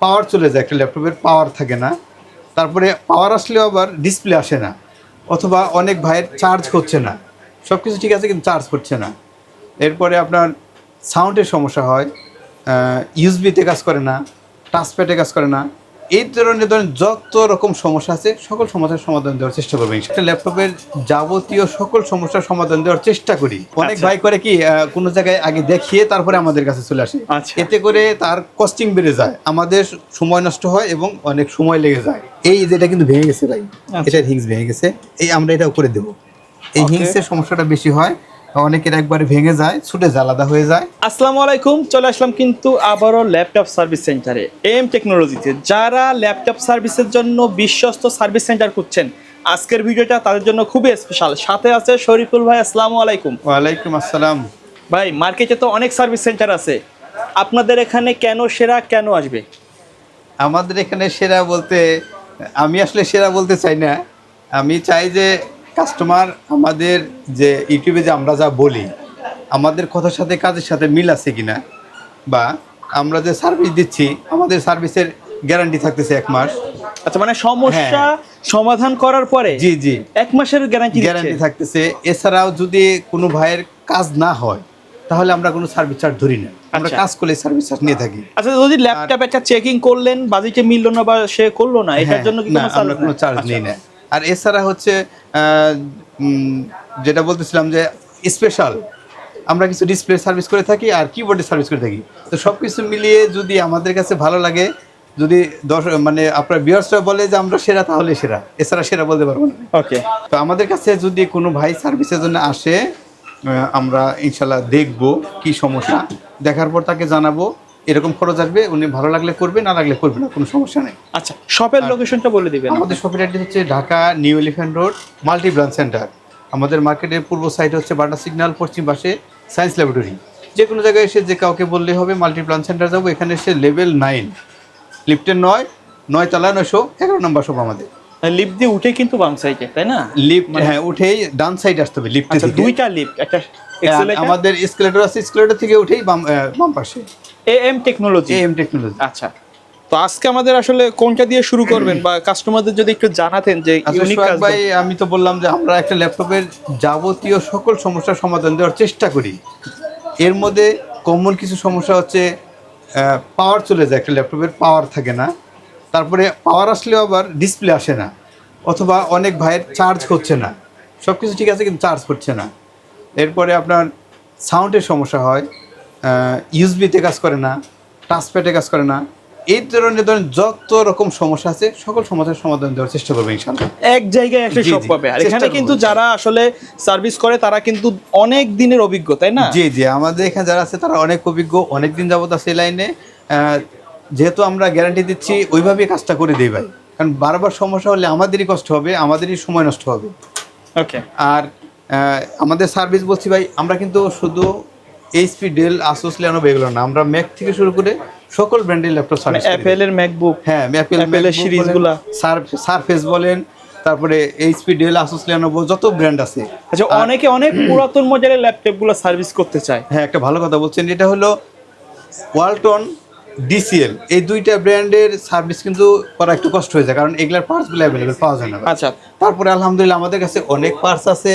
পাওয়ার চলে যায়, একটা ল্যাপটপের পাওয়ার থাকে না। তারপরে পাওয়ার আসলেও আবার ডিসপ্লে আসে না, অথবা অনেক ভাইয়ের চার্জ হচ্ছে না। সব কিছু ঠিক আছে, কিন্তু চার্জ করছে না। এরপরে আপনার সাউন্ডের সমস্যা হয় ইউজবিতে কাজ করে না টাচপ্যাডে কাজ করে না এই ধরনের ধরেন যত রকম সমস্যা আছে সকল সমস্যার সমাধান দেওয়ার চেষ্টা করবেন ল্যাপটপের যাবতীয় সকল সমস্যার সমাধান দেওয়ার চেষ্টা করি। অনেক আচ্ছা। ভাই করে কি কোনো জায়গায় আগে দেখিয়ে তারপরে আমাদের কাছে চলে আসে। আচ্ছা। এতে করে তার কস্টিং বেড়ে যায় আমাদের সময় নষ্ট হয় এবং অনেক সময় লেগে যায়। এই যেটা কিন্তু ভেঙে গেছে ভাই আচ্ছা। এটা হিংস ভেঙে গেছে। এই আমরা এটাও করে দেবো। এই হিংসের সমস্যাটা বেশি হয়। অনেকের একবারে ভেঙে যায় ছুটে আলাদা হয়ে যায়। আসসালামু আলাইকুম চলে আসলাম কিন্তু আবারও ল্যাপটপ সার্ভিস সেন্টারে। এম টেকনোলজিতে যারা ল্যাপটপ সার্ভিসের জন্য বিশ্বস্ত সার্ভিস সেন্টার খুঁজছেন আজকের ভিডিওটা তাদের জন্য খুবই স্পেশাল সাথে আছে শরীফুল ভাই আসসালামু আলাইকুম। ওয়ালাইকুম আসসালাম। ভাই মার্কেটে তো অনেক সার্ভিস সেন্টার আছে। আপনাদের এখানে কেন সেরা কেন আসবে? আমাদের এখানে সেরা বলতে আমি আসলে সেরা বলতে চাই না। আমি চাই যে কাস্টমার আমাদের যে ইউটিউবে যে আমরা যা বলি আমাদের কথার সাথে কাজের সাথে মিল আছে কিনা বা আমরা যে সার্ভিস দিচ্ছি আমাদের সার্ভিসের গ্যারান্টি থাকতেছে এক মাস। আচ্ছা মানে সমস্যা সমাধান করার পরে জি জি। এক মাসের গ্যারান্টি গ্যারান্টি থাকতেছে। এছাড়াও যদি কোনো ভাইয়ের কাজ না হয় তাহলে আমরা কোনো সার্ভিস চার্জ ধরি না। আমরা আচ্ছা। কাজ করলে সার্ভিস চার্জ নিয়ে থাকি। আচ্ছা যদি ল্যাপটপ একটা চেকিং করলেন বাজেটে মিললো না বা সে করল না এটার হ্যাঁ, জন্য কি কোনো আমরা কোনো চার্জ আচ্ছা। নিই না। আর এছাড়া হচ্ছে যেটা বলতেছিলাম যে স্পেশাল আমরা কিছু ডিসপ্লে সার্ভিস করে থাকি আর কিবোর্ডে সার্ভিস করে থাকি। তো সব কিছু মিলিয়ে যদি আমাদের কাছে ভালো লাগে যদি দশ মানে আপনার বিয়ার্সরা বলে যে আমরা সেরা তাহলে সেরা। এছাড়া সেরা বলতে পারব না। ওকে তো আমাদের কাছে যদি কোনো ভাই সার্ভিসের জন্য আসে আমরা ইনশাল্লাহ দেখব কি সমস্যা। দেখার পর তাকে জানাব। এরকম খরচ আসবে উনি ভালো লাগলে করবে না লাগলে করবে না কোনো সমস্যা নেই। আচ্ছা শপের লোকেশনটা বলে দিবেন। আমাদের শপের অ্যাড্রেস হচ্ছে Dhaka new elephant road multi branch centre. আমাদের মার্কেটের পূর্ব সাইড হচ্ছে বাটা সিগন্যাল পশ্চিম পাশে সায়েন্স ল্যাবরেটরি যে কোনো জায়গায় এসে যে কাউকে বললে হবে মাল্টি ব্রাঞ্চ সেন্টার যাব এখানে এসে লেভেল নাইন লিফটের নয় নয় তলা নয়শো এগারো নম্বর সব আমাদের। লিফট দিয়ে উঠে কিন্তু বাম সাইডে তাই না? লিফট হ্যাঁ উঠেই ডান সাইড আসতে হবে লিফটে আচ্ছা দুইটা লিফট একটা হ্যাঁ, আমাদের স্কেলেটর আছে স্কেলেটর থেকে উঠেই বাম বাম পাশে। A M technology M technology আচ্ছা। তো আজকে আমাদের আসলে কোনটা দিয়ে শুরু করবেন? বা কাস্টমারদের যদি একটু জানাতেন যে আচ্ছা ইউনিক সোহাগ ভাই আমি তো বললাম যে আমরা একটা ল্যাপটপের যাবতীয় সকল সমস্যার সমাধান দেওয়ার চেষ্টা করি। এর মধ্যে কমন কিছু সমস্যা হচ্ছে পাওয়ার চলে যায় একটা ল্যাপটপের পাওয়ার থাকে না। তারপরে পাওয়ার আসলেও আবার ডিসপ্লে আসে না অথবা অনেক ভাইয়ের চার্জ হচ্ছে না। সব কিছু ঠিক আছে কিন্তু চার্জ করছে না। এরপরে আপনার সাউন্ডের সমস্যা হয় ইউএসবিতে কাজ করে না টাচপ্যাডে কাজ করে না এই ধরনের ধরেন যত রকম সমস্যা আছে সকল সমস্যার সমাধান দেওয়ার চেষ্টা করবে এক জায়গায় একটা সব পাবে। আর এখানে কিন্তু যারা আসলে সার্ভিস করে তারা কিন্তু অনেক দিনের অভিজ্ঞ তাই না? জি জি আমাদের এখানে যারা আছে তারা অনেক অভিজ্ঞ অনেক দিন যাবত আছে এই লাইনে যেহেতু আমরা গ্যারান্টি দিচ্ছি ওইভাবেই কাজটা করে দিই ভাই। কারণ বারবার সমস্যা হলে আমাদেরই কষ্ট হবে আমাদেরই সময় নষ্ট হবে। ওকে আর আমাদের সার্ভিস বলছি ভাই আমরা কিন্তু শুধু এইচপি ডেল আসুস লেনোভো এগুলো না। আমরা ম্যাক থেকে শুরু করে সকল ব্র্যান্ডের ল্যাপটপ সার্ভিস অ্যাপেল এর ম্যাকবুক হ্যাঁ অ্যাপেল এর series গুলা। সারফেস বলেন তারপরে এইচপি ডেল আসুস লেনোভো যত ব্র্যান্ড আছে। আচ্ছা অনেকে অনেক পুরাতন মডেলের ল্যাপটপগুলো সার্ভিস করতে চায়। হ্যাঁ একটা ভালো কথা বলছেন। এটা হলো ওয়ালটন ডিসিএল এই দুইটা ব্র্যান্ডের সার্ভিস কিন্তু করা একটু কষ্ট হয়ে যায় কারণ এগুলার পার্টসগুলো অ্যাভেলেবেল পাওয়া যায় না। আচ্ছা। তারপরে আলহামদুলিল্লাহ আমাদের কাছে অনেক পার্টস আছে।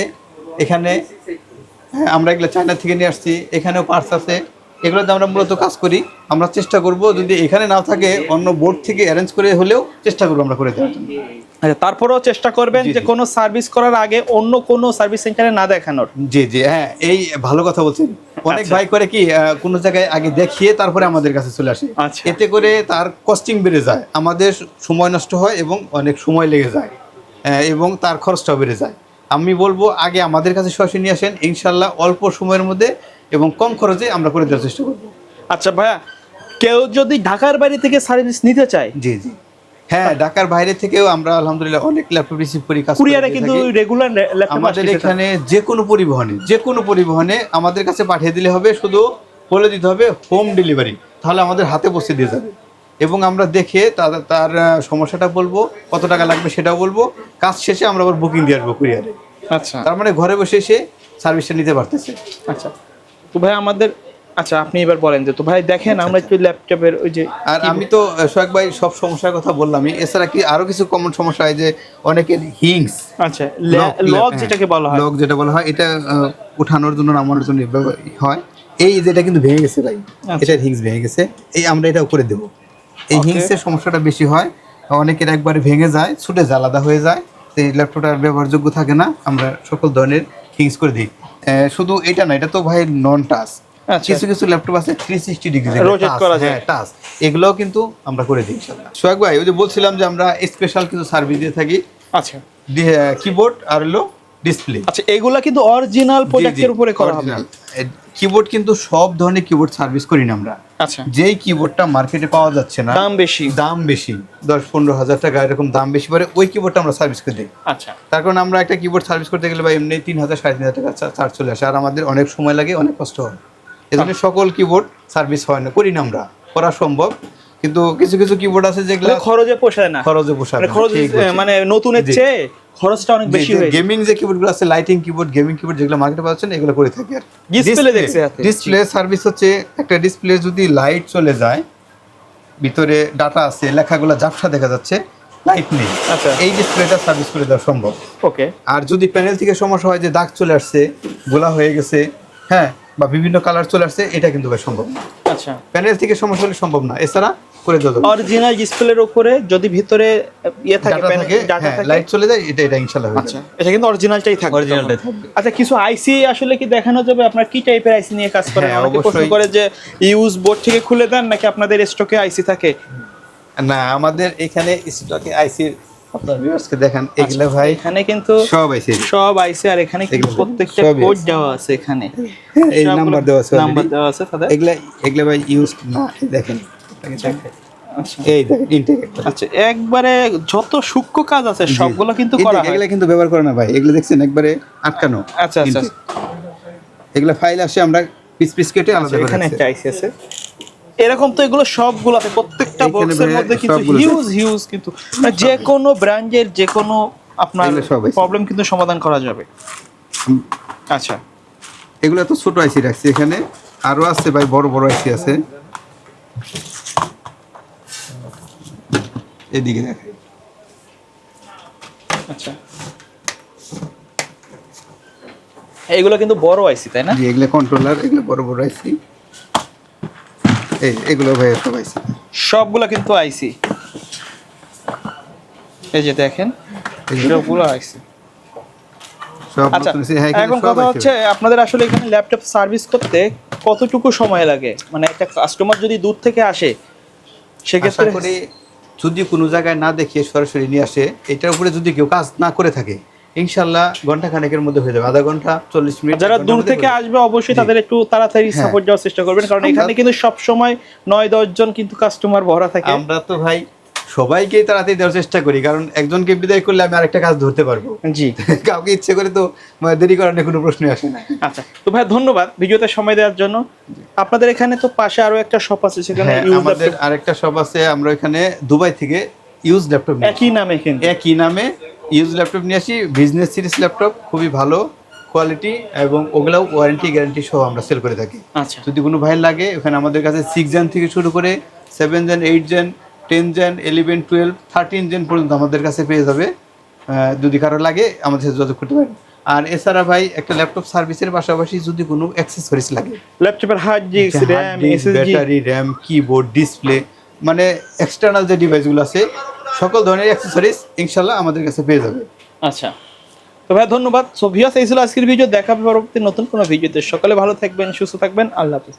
এখানে হ্যাঁ আমরা এগুলো চায়না থেকে নিয়ে আসছি এখানেও পার্টস আছে। এগুলোতে আমরা মূলত কাজ করি। আমরা চেষ্টা করব যদি এখানে না থাকে অন্য বোর্ড থেকে অ্যারেঞ্জ করে হলেও চেষ্টা করব আমরা করে দেওয়ার জন্য। আচ্ছা তারপরেও চেষ্টা করবেন যে কোনো সার্ভিস করার আগে অন্য কোনো সার্ভিস সেন্টারে না দেখানোর। জি জি হ্যাঁ এই ভালো কথা বলছেন। অনেক আচ্ছা। ভাই করে কি কোনো জায়গায় আগে দেখিয়ে তারপরে আমাদের কাছে চলে আসে। আচ্ছা। এতে করে তার কস্টিং বেড়ে যায়। আমাদের সময় নষ্ট হয় এবং অনেক সময় লেগে যায়। এবং তার খরচটাও বেড়ে যায়। আমি বলব আগে আমাদের কাছে সরাসরি নিয়ে আসেন ইনশাল্লাহ অল্প সময়ের মধ্যে এবং কম খরচে আমরা করে দেওয়ার চেষ্টা করব। আচ্ছা ভাইয়া কেউ যদি ঢাকার বাইরে থেকে সার্ভিস নিতে চায়? জি জি। হ্যাঁ ঢাকার বাইরে থেকেও আমরা আলহামদুলিল্লাহ অনেক ল্যাপটপ রিসিভ করি কাজ কুরিয়ারে কিন্তু রেগুলার আমাদের এখানে যে কোনো পরিবহনে যে কোনো পরিবহনে আমাদের কাছে পাঠিয়ে দিলে হবে শুধু বলে দিতে হবে হোম ডেলিভারি তাহলে আমাদের হাতে পৌঁছে দিয়ে যাবে। এবং আমরা দেখে তার সমস্যাটা বলব কত টাকা লাগবে সেটাও বলব। কাজ শেষে আমরা আবার বুকিং দিয়ে আসব কুরিয়ারে আচ্ছা। তার মানে ঘরে বসে এসে সার্ভিসটা নিতে পারতেছে। আচ্ছা। তো ভাই আমাদের আচ্ছা আপনি এবার বলেন যে তো ভাই দেখেন আমরা একটু ল্যাপটপের ওই যে আর আমি তো সোহাগ ভাই সব সমস্যার কথা বললামই এছাড়া কি আরও কিছু কমন সমস্যা হয় যে অনেকের হিংস? আচ্ছা লক যেটাকে বলা হয়। লক যেটা বলা হয় এটা উঠানোর জন্য নামানোর জন্য হয়। এই যেটা কিন্তু ভেঙে গেছে ভাই আচ্ছা। এটার হিংস ভেঙে গেছে। এই আমরা এটা করে দেবো। এই হিংসের সমস্যাটা বেশি হয়। অনেকের একবারে ভেঙে যায় ছুটে আলাদা হয়ে যায়। এই ল্যাপটপটা আর ব্যবহারযোগ্য থাকে না আমরা সকল ধরনের হিংস করে দিই। শুধু এটা না এটা তো ভাই নন টাচ আচ্ছা। কিছু কিছু ল্যাপটপ আছে থ্রি সিক্সটি ডিগ্রি টাচ এগুলোও কিন্তু আমরা করে দিই সোহাগ ভাই ওই যে বলছিলাম যে আমরা স্পেশাল কিছু সার্ভিস দিয়ে থাকি। আচ্ছা। কিবোর্ড আর হলো ডিসপ্লে আচ্ছা এগুলা কিন্তু অরিজিনাল প্রোডাক্টের উপরে করা হবে। কিবোর্ড কিন্তু সব ধরনের কিবোর্ড সার্ভিস করি না আমরা। আচ্ছা। যেই কিবোর্ডটা মার্কেটে পাওয়া যাচ্ছে না দাম বেশি। দাম বেশি। দশ পনেরো হাজার টাকা এরকম দাম বেশি পরে ওই কিবোর্ডটা আমরা সার্ভিস করে দিই। আচ্ছা। তার কারণে আমরা একটা কিবোর্ড সার্ভিস করতে গেলে বা এমনি তিন হাজার সাড়ে তিন হাজার টাকা চার্জ চলে আসে। আর আমাদের অনেক সময় লাগে অনেক কষ্ট হয়। এজন্য সকল কিবোর্ড সার্ভিস হয় না করি না আমরা। করা সম্ভব। কিন্তু কিছু কিছু কিবোর্ড আছে যেগুলো মানে খরচে পোষায় না। খরচে পোষায় মানে না, খরচ মানে নতুনের। চেয়ে খরচটা অনেক বেশি হয়ে গেমিং যে কিবোর্ডগুলো আছে লাইটিং কিবোর্ড গেমিং কিবোর্ড যেগুলো মার্কেটে যাচ্ছে এগুলো করে থাকি আর Display দেখছি। ডিসপ্লে সার্ভিস হচ্ছে একটা ডিসপ্লে যদি লাইট চলে যায় ভিতরে ডাটা আছে লেখাগুলো ঝাপসা দেখা যাচ্ছে লাইট নেই। আচ্ছা। এই ডিসপ্লেটা সার্ভিস করে দেওয়া সম্ভব। ওকে। আর যদি প্যানেল থেকে সমস্যা হয় যে দাগ চলে আসছে গোলা হয়ে গেছে হ্যাঁ বা বিভিন্ন কালার চলে আসছে এটা কিন্তু সম্ভব আচ্ছা। প্যানেল থেকে সমস্যা হলে সম্ভব না। এছাড়া করে দেওয়া যাবে অরিজিনাল ডিসপ্লের উপরে যদি ভিতরে ইয়ে থাকে ডাটা থাকে ডাটা হ্যাঁ লাইট চলে যায় এটা এটা ইনশাল্লাহ হয়ে আচ্ছা এটা কিন্তু অরিজিনালটাই থাকবে। অরিজিনালটাই। থাকবে। আচ্ছা কিছু আইসি আসলে কি দেখানো যাবে? আপনার কি টাইপের আইসি নিয়ে কাজ করেন? হ্যাঁ, অনেকে প্রশ্ন অবশ্যই। করে যে ইউজ বোর্ড থেকে খুলে দেন নাকি আপনাদের স্টকে আইসি থাকে? না আমাদের এখানে স্টকে আইসির আপনার ভিউয়ার্সকে দেখান এগুলো ভাই এখানে কিন্তু সব আইসি সব আইসি আর এখানে কিন্তু প্রত্যেকটা কোড দেওয়া আছে এখানে। এই নাম্বার দেওয়া আছে নাম্বার দেওয়া আছে তাদের। এগুলা এগুলা ভাই ইউজ না এই দেখেন। আচ্ছা। এই দেখেন আচ্ছা একবারে যত সূক্ষ্ম কাজ আছে সবগুলো কিন্তু করা হয়। এগুলা কিন্তু ব্যবহার করে না ভাই। এগুলো দেখছেন একবারে আটকানো। আচ্ছা আচ্ছা। এগুলা ফাইল আসে আমরা পিস পিস কেটে আলাদা করে এখানে একটা আইসি আছে। এরকম তো এগুলো সবগুলো আছে প্রত্যেকটা বক্সের মধ্যে কিন্তু হিউজ হিউজ কিন্তু মানে যে কোনো ব্র্যান্ডের যে কোনো আপনার। প্রবলেম কিন্তু সমাধান করা যাবে। হুম, আচ্ছা। এগুলা তো ছোট আইসি রাখছি এখানে। আরও আছে ভাই বড় বড় আইসি আছে। এদিকে দেখাই আচ্ছা। এইগুলো কিন্তু বড় আইসি তাই না? এগুলো কন্ট্রোলার এগুলো বড় বড় আইসি। এই এগুলো ভাই সব আইসি। সবগুলো কিন্তু আইসি। এই যে দেখেন সবগুলো আইসি। আচ্ছা হ্যাঁ, এখানে কথা হচ্ছে আপনাদের আসলে এখানে ল্যাপটপ সার্ভিস করতে কতটুকু সময় লাগে? মানে একটা কাস্টমার যদি দূর থেকে আসে সেক্ষেত্রে যদি কোনো জায়গায় না দেখিয়ে সরাসরি নিয়ে আসে এটার উপরে যদি কেউ কাজ না করে থাকে ইনশাল্লাহ ঘণ্টা খানেকের মধ্যে হয়ে যাবে। আধা ঘণ্টা চল্লিশ মিনিট যারা দূর থেকে আসবে অবশ্যই তাদের একটু তাড়াতাড়ি হ্যাঁ। সাপোর্ট দেওয়ার চেষ্টা করবেন কারণ এখানে কিন্তু সব সময় নয় দশ জন কিন্তু কাস্টমার ভরা থাকে। আমরা তো ভাই সবাইকেই তাড়াতাড়ি দেওয়ার চেষ্টা করি কারণ একজনকে বিদায় করলে আমি আরেকটা কাজ ধরতে পারব। জি। কাউকে ইচ্ছে করে তো মানে দেরি করার নিয়ে কোনো প্রশ্নই আসে না। আচ্ছা তো ভাই ধন্যবাদ ভিডিওতে সময় দেওয়ার জন্য। আপনাদের এখানে তো পাশে আরও একটা শপ আছে সেখানে হ্যাঁ, আমাদের আরেকটা শপ আছে আমরা এখানে দুবাই থেকে ইউজ ল্যাপটপ একই নামে কিন্তু। একই নামে ইউজ ল্যাপটপ নিয়ে আসি বিজনেস সিরিজ ল্যাপটপ খুবই ভালো কোয়ালিটি এবং ওগুলাও ওয়ারেন্টি গ্যারান্টি সহ আমরা সেল করে থাকি। আচ্ছা। যদি কোনো ভাই লাগে ওখানে আমাদের কাছে সিক্স জেন থেকে শুরু করে seven gen eight gen ten gen eleven twelve thirteen gen পর্যন্ত আমাদের কাছে পেয়ে যাবে। যদি কারও লাগে আমাদের সাথে যোগাযোগ করতে পারেন। আর এছাড়া ভাই একটা ল্যাপটপ সার্ভিসের পাশাপাশি যদি কোনো অ্যাক্সেসরিজ লাগে। ল্যাপটপের hard disk RAM battery RAM keyboard display মানে এক্সটার্নাল যে ডিভাইসগুলো আছে সকল ধরনের অ্যাক্সেসরিজ ইনশাল্লাহ আমাদের কাছে পেয়ে যাবে। আচ্ছা। তো ভাই ধন্যবাদ। সো ভিউয়ার্স এই ছিল আজকের ভিডিও দেখা পরবর্তী নতুন কোনো ভিডিওতে। সকালে ভালো থাকবেন সুস্থ থাকবেন। আল্লাহ হাফিজ।